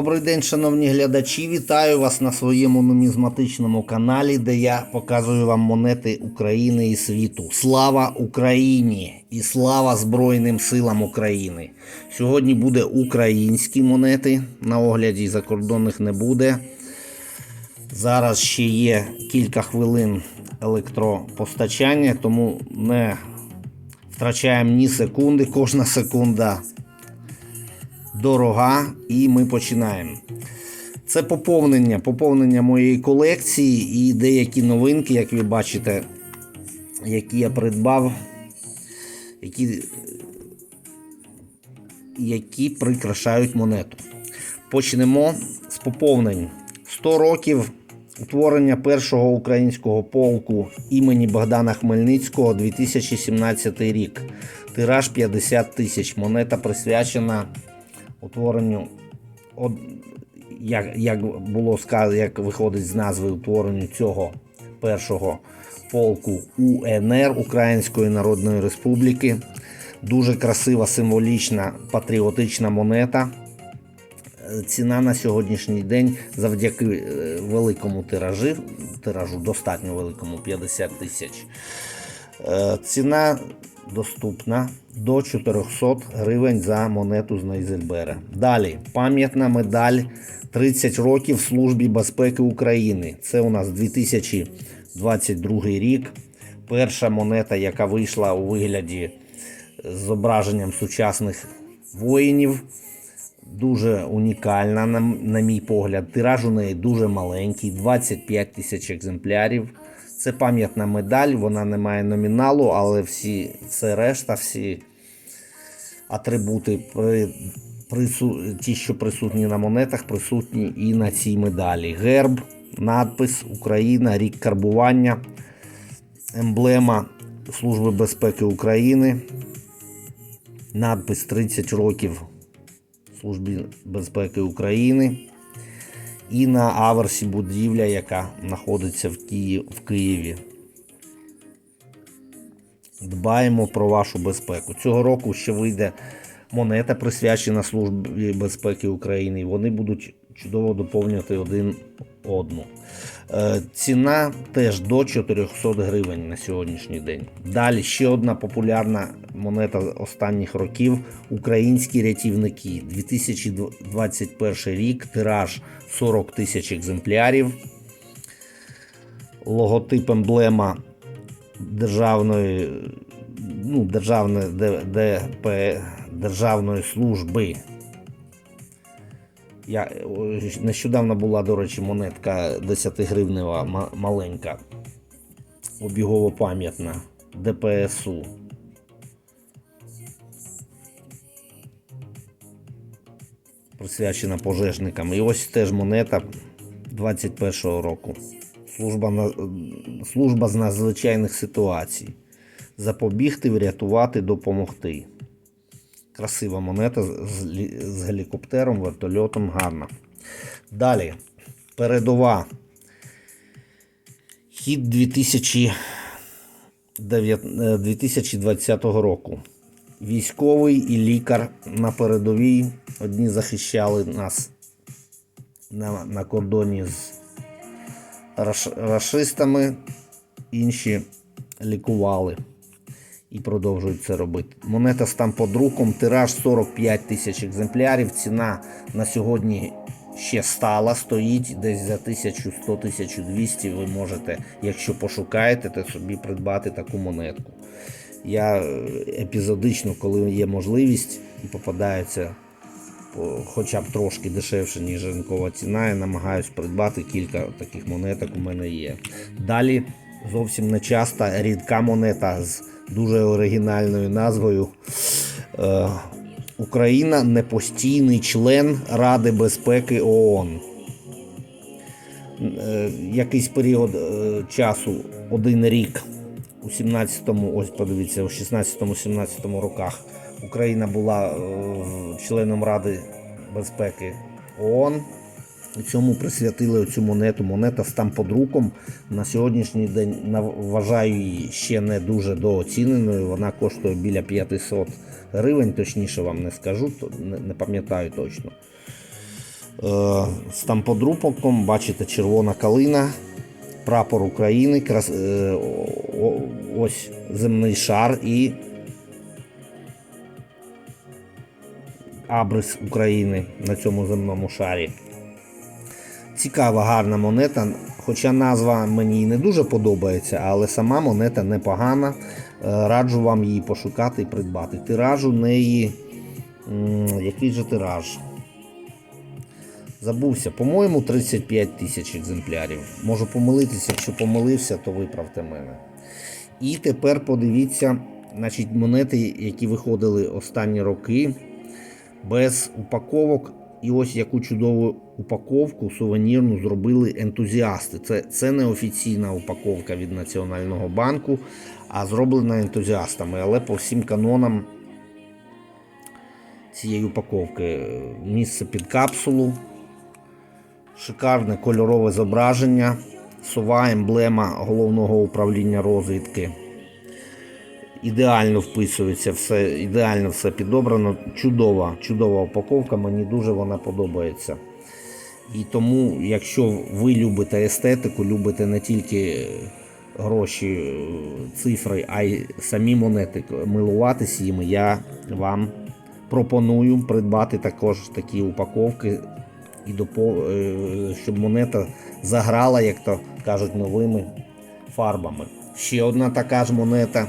Добрий день, шановні глядачі. Вітаю вас на своєму нумізматичному каналі, де я показую вам монети України і світу. Слава Україні і слава Збройним силам України. Сьогодні буде українські монети. На огляді закордонних не буде. Зараз ще є кілька хвилин електропостачання, тому не втрачаємо ні секунди. Кожна секунда дорога, і ми починаємо. Це поповнення, поповнення моєї колекції і деякі новинки, як ви бачите, які я придбав, які, які прикрашають монету. Почнемо з поповнень. 100 років утворення першого українського полку імені Богдана Хмельницького 2017 рік. Тираж 50 тисяч. Монета присвячена утворенню, от, як, як було сказано, як виходить з назви утворенню цього першого полку УНР Української Народної Республіки. Дуже красива, символічна, патріотична монета. Ціна на сьогоднішній день завдяки е, великому тиражі, тиражу достатньо великому 50 тисяч. Е, Ціна доступна до 400 гривень за монету з Нейзельбера. Далі пам'ятна медаль 30 років Службі безпеки України. Це у нас 2022 рік. Перша монета, яка вийшла у вигляді з зображенням сучасних воїнів. Дуже унікальна, на, мій погляд. Тираж у неї дуже маленький, 25 тисяч екземплярів. Це пам'ятна медаль, вона не має номіналу, але всі, все решта, всі атрибути, при, прису, ті, що присутні на монетах, присутні і на цій медалі. Герб, надпис Україна, рік карбування, емблема Служби безпеки України, надпис 30 років Службі безпеки України і на аверсі будівля, яка знаходиться в, Киї- в Києві. Дбаємо про вашу безпеку. Цього року ще вийде монета, присвячена Службі безпеки України. Вони будуть чудово доповнювати один одну. Е, Ціна теж до 400 гривень на сьогоднішній день. Далі ще одна популярна монета останніх років українські рятівники. 2021 рік, тираж 40 тисяч екземплярів. Логотип емблема державної, ну, державної Д- ДП, Державної служби. Я, нещодавно була, до речі, монетка 10 гривнева маленька, обігово пам'ятна ДПСУ. Присвячена пожежникам. І ось теж монета 21-го року. Служба, на- служба з надзвичайних ситуацій. Запобігти, врятувати, допомогти. Красива монета з, з гелікоптером, вертольотом, гарна. Далі. Передова. Хід 2009 е, 2020 року. Військовий і лікар на передовій. Одні захищали нас на, на кордоні з раш, рашистами, інші лікували і продовжують це робити. Монета з тамподруком, тираж 45 тисяч екземплярів. Ціна на сьогодні ще стала, стоїть десь за 1100-1200 ви можете, якщо пошукаєте, то собі придбати таку монетку. Я е, епізодично, коли є можливість і попадається хоча б трошки дешевше, ніж ринкова ціна, я намагаюсь придбати кілька таких монеток у мене є. Далі зовсім не часто рідка монета з дуже оригінальною назвою. Е, Україна непостійний член Ради безпеки ООН. Е, Якийсь період е, часу, один рік у 17-му, ось подивіться, у 16-17 роках Україна була членом Ради безпеки ООН. Цьому присвятили цю монету. Монета з тамподруком. На сьогоднішній день вважаю її ще не дуже дооціненою. Вона коштує біля 500 гривень, точніше вам не скажу, не, пам'ятаю точно. Е, з тамподрупоком, бачите, червона калина, прапор України, крас, е, ось земний шар і абрис України на цьому земному шарі. Цікава, гарна монета, хоча назва мені не дуже подобається, але сама монета непогана. Е, Раджу вам її пошукати і придбати. Тираж у неї. Який же тираж? Забувся, по-моєму, 35 тисяч екземплярів. Можу помилитися, якщо помилився, то виправте мене. І тепер подивіться, значить, монети, які виходили останні роки, без упаковок. І ось яку чудову упаковку сувенірну зробили ентузіасти. Це, це не офіційна упаковка від Національного банку, а зроблена ентузіастами. Але по всім канонам цієї упаковки місце під капсулу, шикарне кольорове зображення, сова емблема головного управління розвідки. Ідеально вписується все, ідеально все підобрано. Чудова, чудова упаковка, мені дуже вона подобається. І тому, якщо ви любите естетику, любите не тільки гроші, е, цифри, а й самі монети, милуватись їми, я вам пропоную придбати також такі упаковки, і е, щоб монета заграла, як то кажуть, новими фарбами. Ще одна така ж монета е,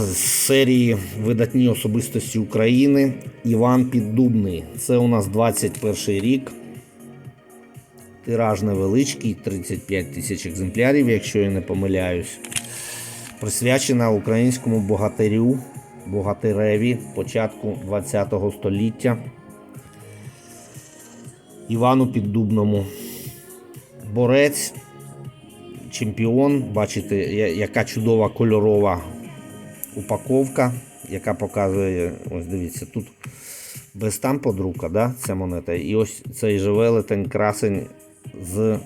з серії Видатні особистості України Іван Піддубний. Це у нас 21 рік. Тираж невеличкий, 35 тисяч екземплярів, якщо я не помиляюсь. Присвячена українському богатирю, богатиреві початку ХХ століття. Івану Піддубному. Борець, чемпіон. Бачите, яка чудова кольорова упаковка, яка показує, ось дивіться, тут без тамподрука, да, ця монета. І ось цей же велетень красень з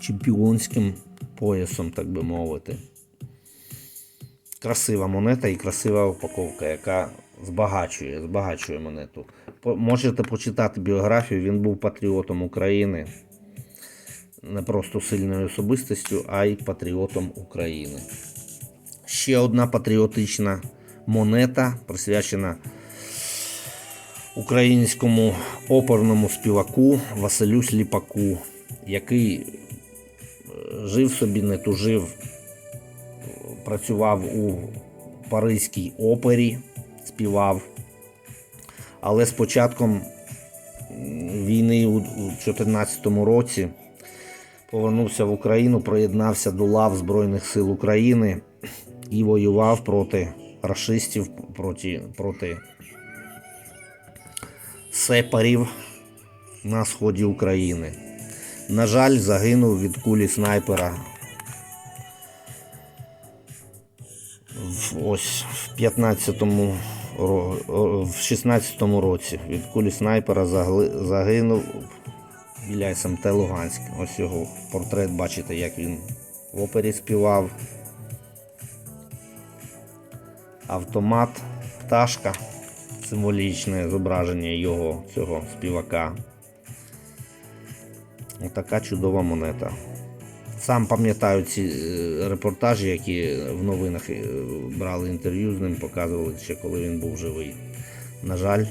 чемпіонським поясом, так би мовити. Красива монета і красива упаковка, яка збагачує, збагачує монету. Можете почитати біографію, він був патріотом України. Не просто сильною особистістю, а й патріотом України. Ще одна патріотична монета, присвячена українському оперному співаку Василю Сліпаку, який е, жив собі, не тужив, працював у Паризькій опері, співав. Але з початком війни у 2014 році повернувся в Україну, приєднався до лав Збройних сил України і воював проти рашистів, проти, проти сепарів на сході України. На жаль, загинув від кулі снайпера. Ось в 15-му в 16-му році від кулі снайпера загинув біля СМТ Луганськ. Ось його портрет, бачите, як він в опері співав. Автомат, пташка, символічне зображення його, цього співака. Отака чудова монета. Сам пам'ятаю ці е, репортажі, які в новинах е, брали інтерв'ю з ним, показували ще коли він був живий. На жаль,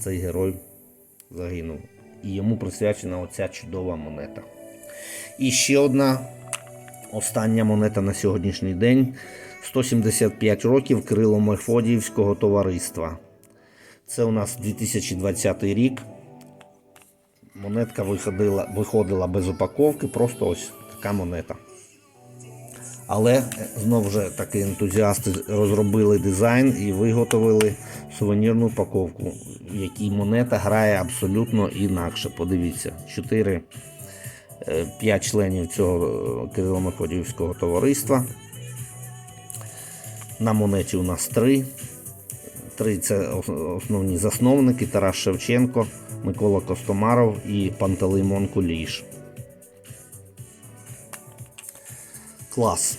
цей герой загинув. І йому присвячена оця чудова монета. І ще одна остання монета на сьогоднішній день. 175 років Крило Мефодіївського товариства. Це у нас 2020 рік. Монетка виходила, виходила без упаковки, просто ось така монета. Але е, знов же таки ентузіасти розробили дизайн і виготовили сувенірну упаковку, в якій монета грає абсолютно інакше. Подивіться, 4 5 членів цього е, Кирило-Мефодіївського товариства. На монеті у нас 3. Три це основні засновники Тарас Шевченко, Микола Костомаров і Пантелеймон Куліш. Клас.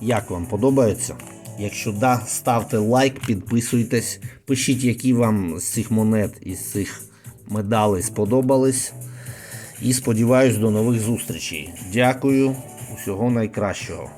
Як вам подобається? Якщо да, ставте лайк, підписуйтесь, пишіть, які вам з цих монет і з цих медалей сподобались. І сподіваюсь до нових зустрічей. Дякую, усього найкращого.